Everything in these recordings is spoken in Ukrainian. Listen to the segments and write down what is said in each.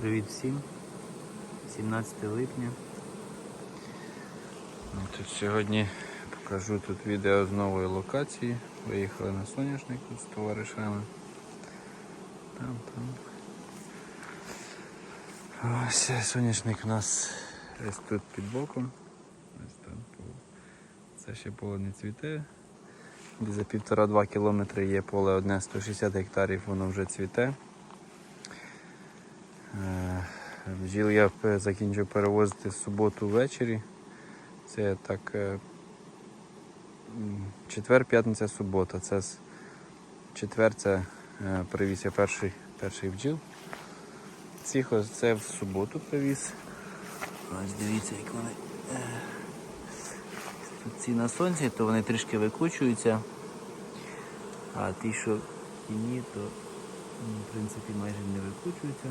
Привіт всім. 17 липня. Ну, Тут сьогодні покажу тут відео з нової локації. Виїхали на соняшник тут з товаришами. Там, там. Ось соняшник у нас ось тут під боком. Ось там. Це ще поле не цвіте. За півтора-два кілометри є поле одне 160 гектарів, воно вже цвіте. Е, Бджіл я п- закінчив перевозити в суботу ввечері. Це так е, четвер, п'ятниця, субота. Це четвер це е, привіз я перший, перший бджіл. Цих ось це в суботу привіз. Ось дивіться, як вони. е, ці на сонці, то вони трішки викручуються. А ті, що тіні, то в принципі майже не викручуються.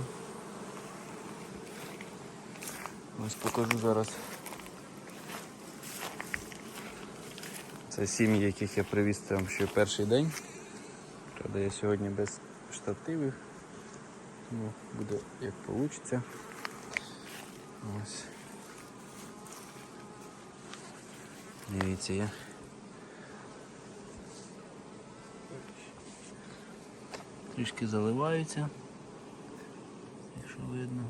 Ось покажу зараз. Це сім'ї, яких я привіз там ще перший день. Правда, я сьогодні без штативів. Тому буде як вийде. Ось. Дивіться, я. Трішки заливаються, якщо видно.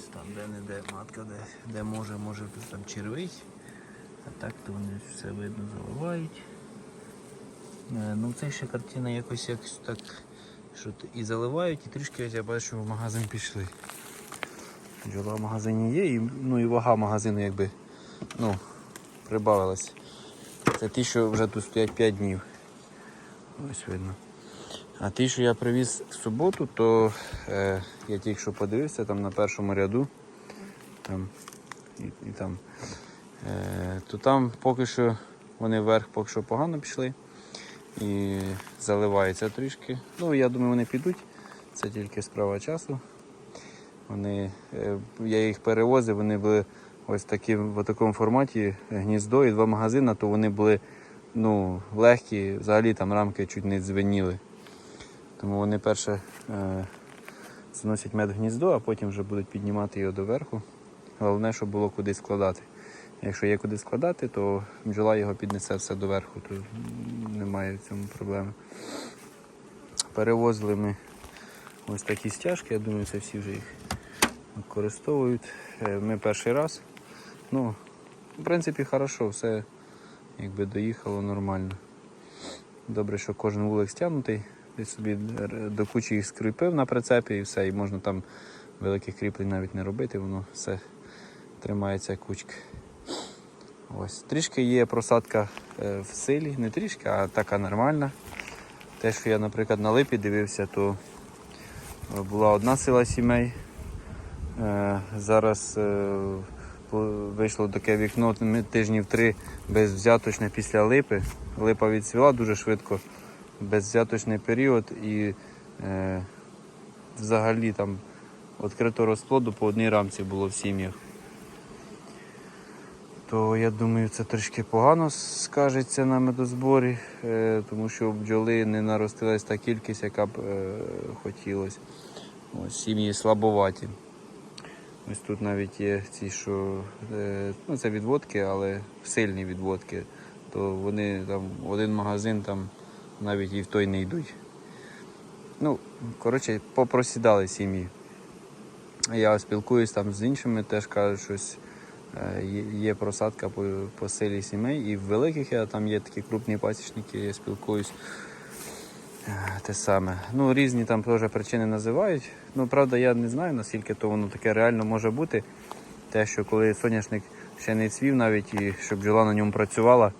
Ось там де-не-де матка, де, де може, може там червить. А так то вони все видно заливають. Е, Ну це ще картина якось якось так, що і заливають, і трішки я бачу, в магазин пішли. Бджола в магазині є, і, ну і вага магазину якби ну, прибавилась. Це ті, що вже тут стоять 5 днів. Ось видно. А ті, що я привіз в суботу, то е, я тільки що подивився там на першому ряду. Там, і, і там. Е, то там поки що вони вверх поки що погано пішли. І заливається трішки. Ну, я думаю, вони підуть. Це тільки справа часу. Вони, е, я їх перевозив, вони були ось такі, в такому форматі гніздо і два магазини, то вони були ну, легкі, взагалі там рамки чуть не дзвеніли. Тому вони перше е, заносять мед в гніздо, а потім вже будуть піднімати його доверху. Головне, щоб було куди складати. Якщо є куди складати, то бджола його піднесе все доверху, то немає в цьому проблеми. Перевозили ми ось такі стяжки, я думаю, це всі вже їх використовують. Е, Ми перший раз. Ну, в принципі, хорошо, все якби доїхало нормально. Добре, що кожен вулик стягнутий. Ти собі до кучі їх скріпив на прицепі і все, і можна там великих кріплень навіть не робити, воно все тримається кучки. Ось. Трішки є просадка е, в силі, не трішки, а така нормальна. Те, що я, наприклад, на липі дивився, то е, була одна сила сімей. Е, Зараз вийшло таке вікно тижнів три безвзяточне після липи. Липа відцвіла дуже швидко, безвзяточний період і е, взагалі там відкрито розплоду по одній рамці було в сім'ях. То я думаю, це трішки погано скажеться на медозборі, е, тому що бджоли не наростилась та кількість, яка б е, хотілося. Ось сім'ї слабоваті. Ось тут навіть є ці, що е, ну, це відводки, але сильні відводки. То вони там один магазин там навіть і в той не йдуть. Ну, коротше, попросідали сім'ї. Я спілкуюсь там з іншими, теж кажуть, щось е, є- просадка по, по силі сімей. І в великих я там є такі крупні пасічники, я спілкуюсь. Е, Те саме. Ну, різні там теж причини називають. Ну, правда, я не знаю, наскільки то воно таке реально може бути. Те, що коли соняшник ще не цвів навіть, і щоб бджола на ньому працювала,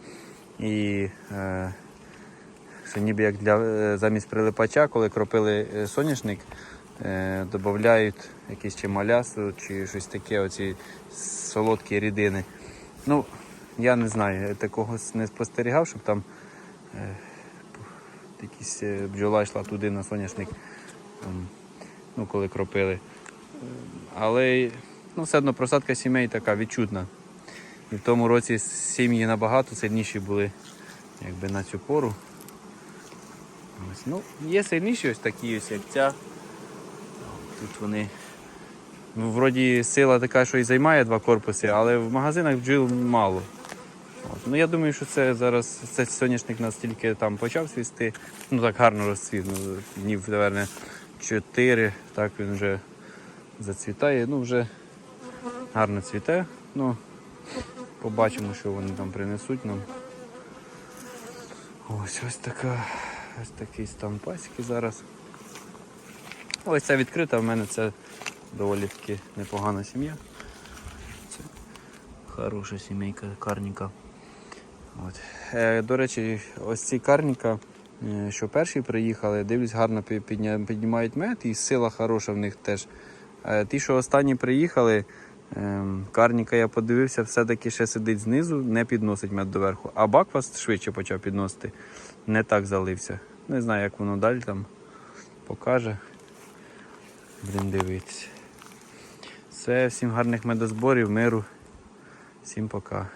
і е, що ніби як для, е, замість прилипача, коли кропили е, соняшник, е, додають якісь чи малясу, чи щось таке, оці солодкі рідини. Ну, я не знаю, такого не спостерігав, щоб там якісь бджола йшла туди на соняшник, там, ну, коли кропили. Е, Але ну, все одно просадка сімей така відчутна. І в тому році сім'ї набагато сильніші були якби, на цю пору. Ось, ну, є сильніші ось такі ось, як ця. Тут вони. Ну, вроді сила така, що і займає два корпуси, але в магазинах бджіл мало. От. Ну, я думаю, що це зараз цей соняшник настільки там почав свісти, ну так гарно розцвів, ну, днів, напевне, 4, так він вже зацвітає, ну вже гарно цвіте. Ну, побачимо, що вони там принесуть нам. Ось ось така, ось стан пасіки зараз. Ось ця відкрита, в мене це доволі таки непогана сім'я. Це хороша сімейка, карніка. От. Е, до речі, ось ці карніка, е, що перші приїхали, дивлюсь, гарно піднімають мед і сила хороша в них теж. Е, ті, що останні приїхали, карніка я подивився, все-таки ще сидить знизу, не підносить мед доверху. А баквас швидше почав підносити, не так залився. Не знаю, як воно далі там покаже. Блін, дивитися. Все, всім гарних медозборів, миру. Всім пока.